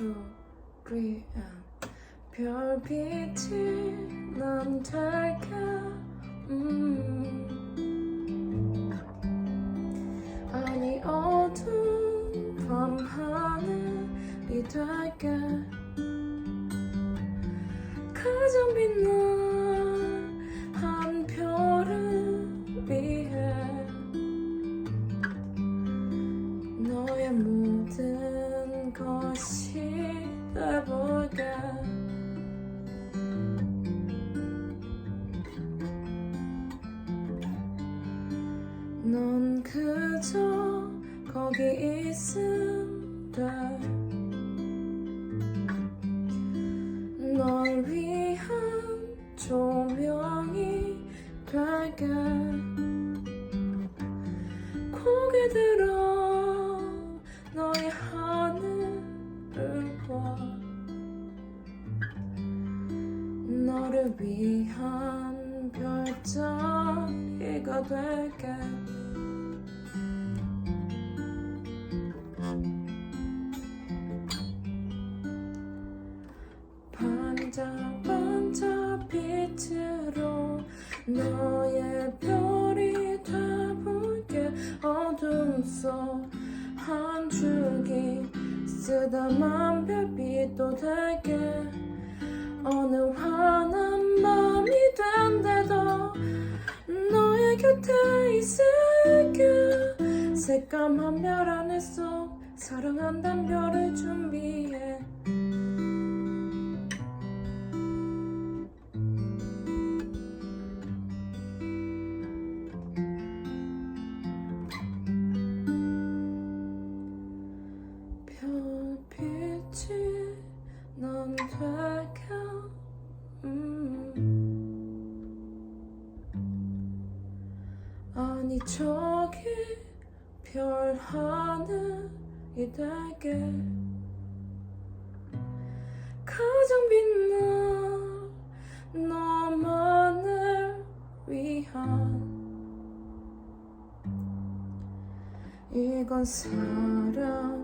two, three, and 별빛이 난 될게 음. 아니 어두운 밤 하늘이 될게 가장 빛난 한 별을 위해 너의 모 넌 그저 거기 있음 돼널 위한 조명이 되게. 고개 들어 너의 하늘을 봐. 너를 위한 별자리가 될게. 반짝반짝 빛으로 너의 별이 돼볼게. 어둠 속한 줄기 쓰다만 별빛도 되게. 어느 있을게 새까만 별 안에 속 사랑한단 별을 준비해. 별빛이 넌 되게 음. 아니 저기 별 하늘이 되게. 가장 빛나 너만을 위한 이건 사랑